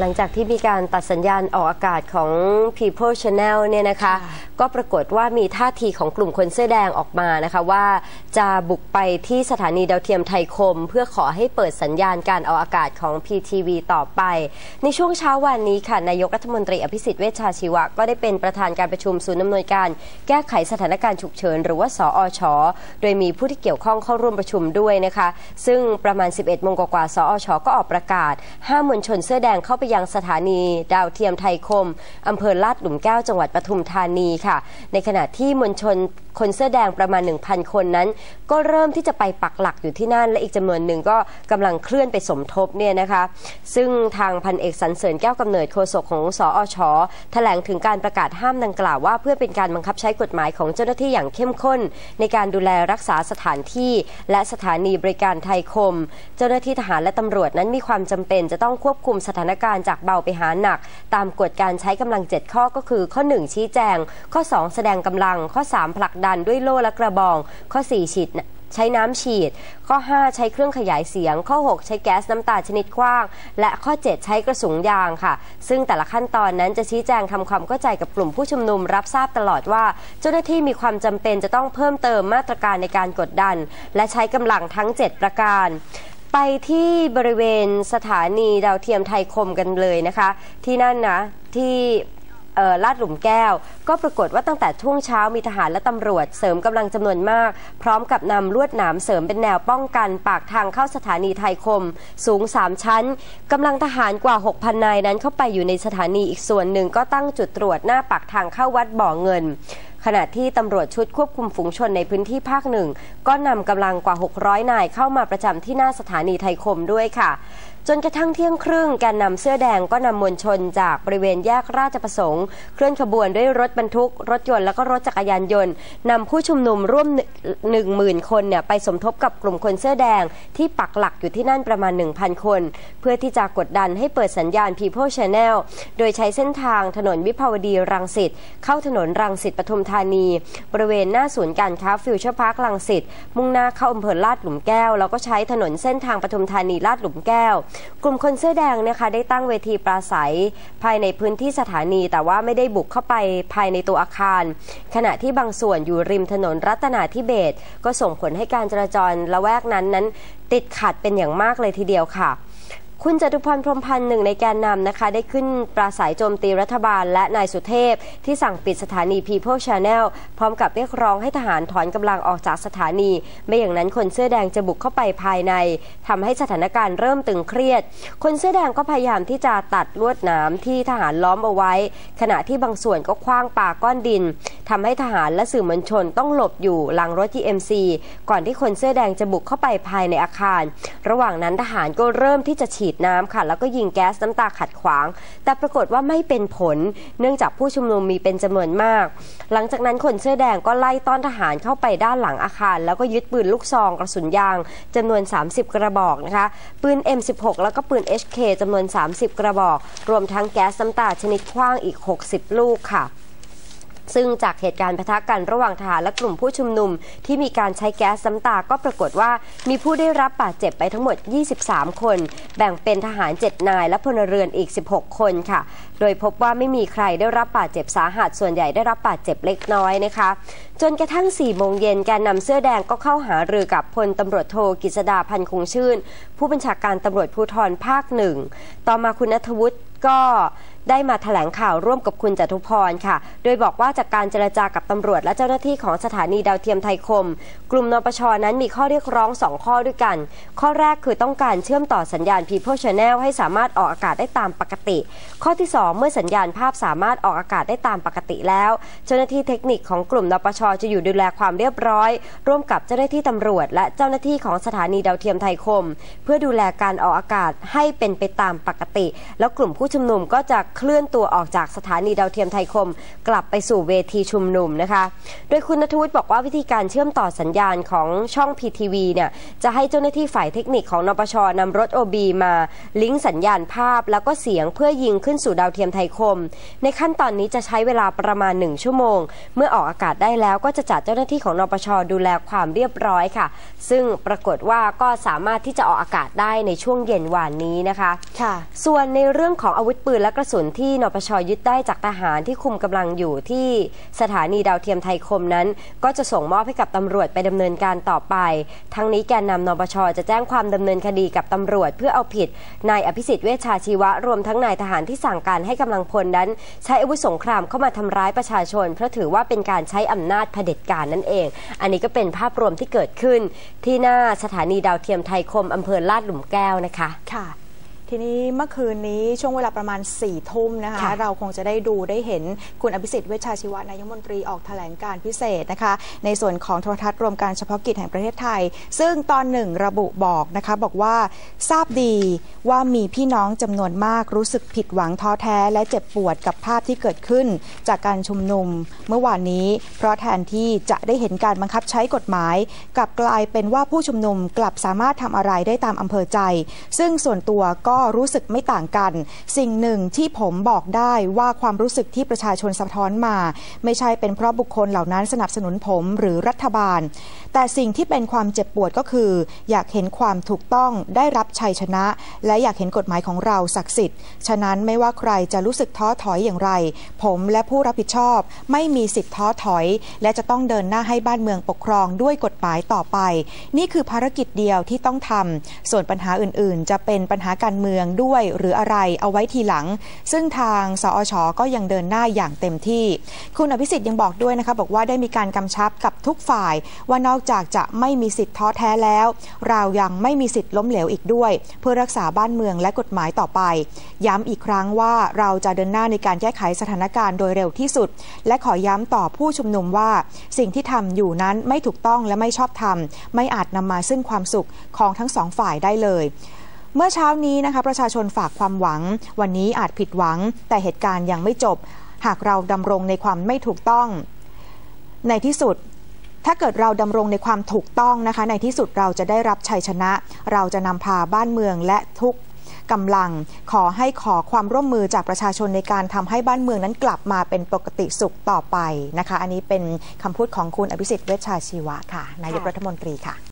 หลังจากที่มีการตัดสัญญาณออกอากาศของ People Channel เนี่ยนะคะ ก็ปรากฏว่ามีท่าทีของกลุ่มคนเสื้อแดงออกมานะคะว่าจะบุกไปที่สถานีดาวเทียมไทยคม เพื่อขอให้เปิดสัญญาณการออกอากาศของ PTV ต่อไป ในช่วงเช้าวันนี้ค่ะนายกรัฐมนตรีอภิสิทธิ์เวชชาชีวะ ก็ได้เป็นประธานการประชุมศูนย์อำนวยการ แก้ไขสถานการณ์ฉุกเฉิน หรือว่าสอชโดยมีผู้ที่เกี่ยวข้องเข้าร่วมประชุมด้วยนะคะ ซึ่งประมาณ 11โมงกว่าๆสอชก็ออกประกาศห้ามมวลชนเสื้อแดงเข้าไปยังสถานีดาวเทียมไทยคมอำเภอลาดหลุมแก้วจังหวัดปทุมธานีค่ะ ในขณะที่มวลชนคนเสื้อแดงประมาณ 1,000 คนนั้น ก็เริ่มที่จะไปปักหลักอยู่ที่นั่น และอีกจำนวนหนึ่งก็กำลังเคลื่อนไปสมทบเนี่ยนะคะ ซึ่งทางพันเอกสันเสริญแก้วกำเนิดโฆษกของสออชอแถลงถึงการประกาศห้ามดังกล่าวว่า เพื่อเป็นการบังคับใช้กฎหมายของเจ้าหน้าที่อย่างเข้มข้น ในการดูแลรักษาสถานที่ และสถานีบริการไทยคม เจ้าหน้าที่ทหารและตำรวจนั้นมีความจำเป็น จะต้องควบคุมสถานการณ์จากเบาไปหาหนัก ตามกฎการใช้กำลัง 7 ข้อก็คือ ข้อ 1 ชี้แจง ข้อ 2 แสดงกำลังข้อ 3 ผลักดันด้วยโล่และกระบอง ข้อ 4 ฉีดใช้น้ำฉีด ข้อ 5 ใช้เครื่องขยายเสียง ข้อ 6 ใช้แก๊สน้ำตาชนิดกว้าง และข้อ 7 ใช้กระสุนยางค่ะ ซึ่งแต่ละขั้นตอนนั้นจะชี้แจงทำความเข้าใจกับกลุ่มผู้ชุมนุมรับทราบตลอดว่า เจ้าหน้าที่มีความจำเป็นจะต้องเพิ่มเติมมาตรการในการกดดัน และใช้กำลังทั้ง 7 ประการไปที่บริเวณสถานีดาวเทียมไทยคมกันเลยนะคะ ที่นั่นนะที่ ลาดหลุมแก้ว ก็ปรากฏว่าตั้งแต่ช่วงเช้ามีทหารและตำรวจเสริมกำลังจำนวนมาก พร้อมกับนำลวดหนามเสริมเป็นแนวป้องกัน ปากทางเข้าสถานีไทยคม สูง 3 ชั้นกำลังทหารกว่า 6,000 นายนั้นเข้าไปอยู่ในสถานีอีกส่วนหนึ่งก็ตั้งจุดตรวจหน้าปากทางเข้าวัดบ่อเงินขณะที่ตำรวจชุดควบคุมฝูงชนในพื้นที่ภาคหนึ่ง ก็นำกำลังกว่า 600 นายเข้ามาประจำที่หน้าสถานีไทยคมด้วยค่ะจนกระทั่งเที่ยงครึ่งการนำเสื้อแดงก็นำมวลชนจากบริเวณแยกราชประสงค์ เคลื่อนขบวนด้วยรถบรรทุก รถยนต์แล้วก็รถจักรยานยนต์นำผู้ชุมนุมร่วมหนึ่งหมื่นคนเนี่ยไปสมทบกับกลุ่มคนเสื้อแดงที่ปักหลักอยู่ที่นั่นประมาณ 1,000 คน เพื่อที่จะกดดันให้เปิดสัญญาณ People Channel โดยใช้เส้นทางถนนวิภาวดีรังสิตเข้าถนนรังสิตปทุมธานี บริเวณหน้าศูนย์การค้าฟิวเจอร์พาร์ครังสิตมุ่งหน้าเข้าอำเภอลาดหลุมแก้ว แล้วก็ใช้ถนนเส้นทางปทุมธานีลาดหลุมแก้วกลุ่มคนเสื้อแดงนะคะได้ตั้งเวทีปราศัยภายในพื้นที่สถานี แต่ว่าไม่ได้บุกเข้าไปภายในตัวอาคาร ขณะที่บางส่วนอยู่ริมถนนรัตนาธิเบศก็ส่งผลให้การจราจรละแวกนั้นนั้น ติดขัดเป็นอย่างมากเลยทีเดียวค่ะ คุณจตุพรพรมพันธ์หนึ่งในแกนนำนะคะ ได้ขึ้นปราศัยโจมตีรัฐบาล และนายสุเทพ ที่สั่งปิดสถานี People Channel พร้อมกับเรียกร้องให้ทหารถอนกำลังออกจากสถานี ไม่อย่างนั้นคนเสื้อแดงจะบุกเข้าไปภายในทำให้สถานการณ์เริ่มตึงเครียด คนเสื้อแดงก็พยายามที่จะตัดลวดหนามที่ทหารล้อมเอาไว้ ขณะที่บางส่วนก็คว้างปาก้อนดินทำให้ทหารและสื่อมวลชนต้องหลบอยู่หลังรถ GMC ก่อนที่คนเสื้อแดงจะบุกเข้าไปภายในอาคาร ระหว่างนั้นทหารก็เริ่มที่จะฉีดน้ำค่ะ แล้วก็ยิงแก๊สน้ำตาขัดขวาง แต่ปรากฏว่าไม่เป็นผล เนื่องจากผู้ชุมนุมมีเป็นจำนวนมาก หลังจากนั้นคนเสื้อแดงก็ไล่ต้อนทหารเข้าไปด้านหลังอาคาร แล้วก็ยึดปืนลูกซองกระสุนยางจำนวน 30 กระบอกนะคะปืน M16 แล้วก็ปืน HK จำนวน 30 กระบอก รวมทั้งแก๊สน้ำตาชนิดคว้างอีก 60 ลูกค่ะ ซึ่งจากเหตุการณ์ปะทะกันระหว่างทหารและกลุ่มผู้ชุมนุม ที่มีการใช้แก๊สซ้ำตาก็ปรากฏว่ามีผู้ได้รับบาดเจ็บไปทั้งหมด 23 คน แบ่งเป็นทหาร 7 นาย และพลเรือนอีก 16 คนค่ะ โดยพบว่าไม่มีใครได้รับบาดเจ็บสาหัสส่วนใหญ่ได้รับบาดเจ็บเล็กน้อยนะคะ จนกระทั่ง 4 โมงเย็นแกนนำเสื้อแดงก็เข้าหารือกับพลตำรวจโทกิษดาพันคงชื่น ผู้บัญชาการตำรวจภูธรภาคหนึ่ง ต่อมาคุณนัทวุฒิก็ได้มาถแถลงข่าวร่วมกับคุณจตุพรค่ะ โดยบอกว่าจากการเจรจากับตำรวจและเจ้าหน้าที่ของสถานีดาวเทียมไทยคม กลุ่มนปชนั้นมีข้อเรียกร้อง 2 ข้อด้วยกัน ข้อแรกคือต้องการเชื่อมต่อสัญญาณ People Channel ให้สามารถออกอากาศได้ตามปกติ ข้อที่ 2 เมื่อสัญญาณภาพสามารถออกอากาศได้ตามปกติแล้ว เจ้าหน้าที่เทคนิคของกลุ่มนปชจะอยู่ดูแลความเรียบร้อย ร่วมกับเจ้าหน้าที่ตำรวจ และเจ้าหน้าที่ของสถานีดาวเทียมไทยคม เพื่อดูแลการออกอากาศให้เป็นไปตามปกติ แล้วกลุ่มผู้ชุมนุมก็จะเคลื่อนตัวออกจากสถานีดาวเทียมไทยคม กลับไปสู่เวทีชุมนุมนะคะ โดยคุณนทวุฒิบอกว่าวิธีการเชื่อมต่อสัญญาณของช่อง PTV เนี่ยจะให้เจ้าหน้าที่ฝ่ายเทคนิคของนปชนำรถ OB มาลิงก์สัญญาณภาพ แล้วก็เสียงเพื่อยิงขึ้นสู่ดาวเทียมไทยคม ในขั้นตอนนี้จะใช้เวลาประมาณ 1 ชั่วโมง เมื่อออกอากาศได้แล้วก็จะจัดเจ้าหน้าที่ของนปชดูแลความเรียบร้อยค่ะ ซึ่งปรากฏว่าก็สามารถที่จะออกอากาศได้ในช่วงเย็นวานนี้นะคะค่ะ ส่วนในเรื่องของอาวุธปืนและกระสุนที่นปชยึดได้จากทหารที่คุมกำลังอยู่ที่สถานีดาวเทียมไทยคมนั้น ก็จะส่งมอบให้กับตำรวจไปดำเนินการต่อไป ทั้งนี้แกนนำนปชจะแจ้งความดำเนินคดีกับตำรวจ เพื่อเอาผิดนายอภิสิทธิ์เวชชาชีวะรวมทั้งนายทหารที่สั่งการให้กำลังพลนั้น ใช้อาวุธสงครามเข้ามาทำร้ายประชาชนเพราะถือว่าเป็นการใช้อำนาจเผด็จการนั่นเอง อันนี้ก็เป็นภาพรวมที่เกิดขึ้นที่หน้าสถานีดาวเทียมไทยคมอำเภอลาดหลุมแก้วนะคะ ค่ะ ทีนี้เมื่อคืนนี้ช่วงเวลาประมาณ4ี่ทุ่มนะคะค่ะเราคงจะได้ดูได้เห็นคุณอภิสิทธิ์เวชชาชีวะนายกรัฐมนตรีออกแถลงการพิเศษนะคะ ในส่วนของโทรทัศน์รวมการเฉพาะกิจแห่งประเทศไทย ซึ่งตอนหนึ่งระบุบอกนะคะบอกว่าทราบดีว่ามีพี่น้องจำนวนมากรู้สึกผิดหวังท้อแท้และเจ็บปวดกับภาพที่เกิดขึ้น จากการชุมนุมเมื่อวานนี้ เพราะแทนที่จะได้เห็นการบังคับใช้กฎหมาย กลับกลายเป็นว่าผู้ชุมนุมกลับสามารถทำอะไรได้ตามอำเภอใจ ซึ่งส่วนตัวก็รู้สึกไม่ต่างกัน สิ่งหนึ่งที่ผมบอกได้ว่าความรู้สึกที่ประชาชนสะท้อนมา ไม่ใช่เป็นเพราะบุคคลเหล่านั้นสนับสนุนผมหรือรัฐบาล แต่สิ่งที่เป็นความเจ็บปวดก็คือ อยากเห็นความถูกต้องได้รับชัยชนะ และอยากเห็นกฎหมายของเราศักดิ์สิทธิ์ฉะนั้นไม่ว่าใครจะรู้สึกท้อถอยอย่างไร ผมและผู้รับผิดชอบ ไม่มีสิทธิ์ท้อถอย และจะต้องเดินหน้าให้บ้านเมืองปกครองด้วยกฎหมายต่อไป นี่คือภารกิจเดียวที่ต้องทำส่วนปัญหาอื่นๆ จะเป็นปัญหาการเมืองด้วยหรืออะไรเอาไว้ทีหลัง ซึ่งทางสอชก็ยังเดินหน้าอย่างเต็มที่ คุณอภิสิทธิ์ยังบอกด้วยนะคะบอกว่าได้มีการกำชับกับทุกฝ่าย ว่านอกจากจะไม่มีสิทธิ์ท้อแท้แล้ว เรายังไม่มีสิทธิ์ล้มเหลวอีกด้วย เพื่อรักษาบ้านเมืองและกฎหมายต่อไป ย้ำอีกครั้งว่าเราจะเดินหน้าในการแก้ไขสถานการณ์โดยเร็วที่สุด และขอย้ำต่อผู้ชุมนุมว่า สิ่งที่ทำอยู่นั้นไม่ถูกต้องและไม่ชอบธรรม ไม่อาจนำมาซึ่งความสุขของทั้งสองฝ่ายได้เลย เมื่อเช้านี้นะคะประชาชนฝากความหวัง วันนี้อาจผิดหวัง แต่เหตุการณ์ยังไม่จบ หากเราดำรงในความไม่ถูกต้อง ในที่สุดถ้าเกิดเราดำรงในความถูกต้องนะคะ ในที่สุดเราจะได้รับชัยชนะ เราจะนำพาบ้านเมืองและทุกกำลังขอให้ขอความร่วมมือจากประชาชนในการทำให้บ้านเมืองนั้นกลับมาเป็นปกติสุขต่อไปนะคะ อันนี้เป็นคำพูดของคุณอภิสิทธิ์เวชชาชีวะค่ะนายกรัฐมนตรีค่ะ